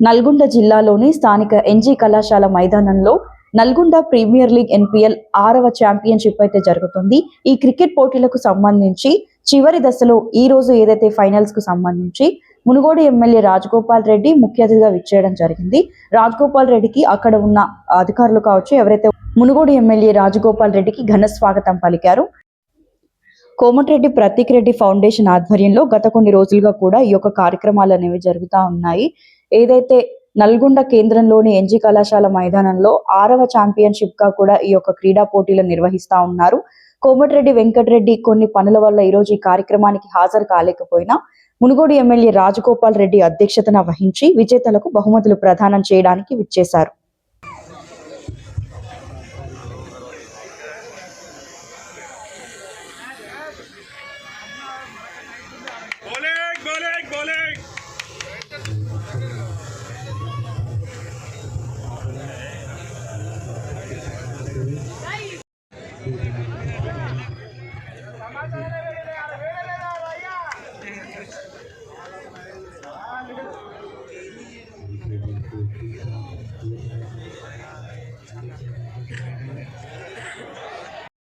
నల్గొండ జిల్లాలోని స్థానిక ఎన్జీ కళాశాల మైదానంలో నల్గొండ ప్రీమియర్ లీగ్ ఎన్పిఎల్ ఆరవ ఛాంపియన్షిప్ అయితే జరుగుతుంది. ఈ క్రికెట్ పోటీలకు సంబంధించి చివరి దశలో ఈ రోజు ఏదైతే ఫైనల్స్కు సంబంధించి మునుగోడు ఎమ్మెల్యే రాజగోపాల్ రెడ్డి ముఖ్య అతిథిగా విచ్చేయడం జరిగింది. రాజగోపాల్ రెడ్డికి అక్కడ ఉన్న అధికారులు కావచ్చు ఎవరైతే మునుగోడు ఎమ్మెల్యే రాజగోపాల్ రెడ్డికి ఘన స్వాగతం పలికారు. కోమటిరెడ్డి ప్రతీక్ రెడ్డి ఫౌండేషన్ ఆధ్వర్యంలో గత కొన్ని రోజులుగా కూడా ఈ యొక్క కార్యక్రమాలు అనేవి జరుగుతూ ఉన్నాయి. ఏదైతే నల్గొండ కేంద్రంలోని ఎన్జీ కళాశాల మైదానంలో ఆరవ ఛాంపియన్షిప్గా కూడా ఈ యొక్క క్రీడా పోటీలు నిర్వహిస్తా ఉన్నారు. కోమటిరెడ్డి వెంకటరెడ్డి కొన్ని పనుల వల్ల ఈ రోజు ఈ కార్యక్రమానికి హాజరు కాలేకపోయినా మునుగోడు ఎమ్మెల్యే రాజగోపాల్ రెడ్డి అధ్యక్షతన వహించి విజేతలకు బహుమతులు ప్రదానం చేయడానికి విచ్చేశారు. సమాచారం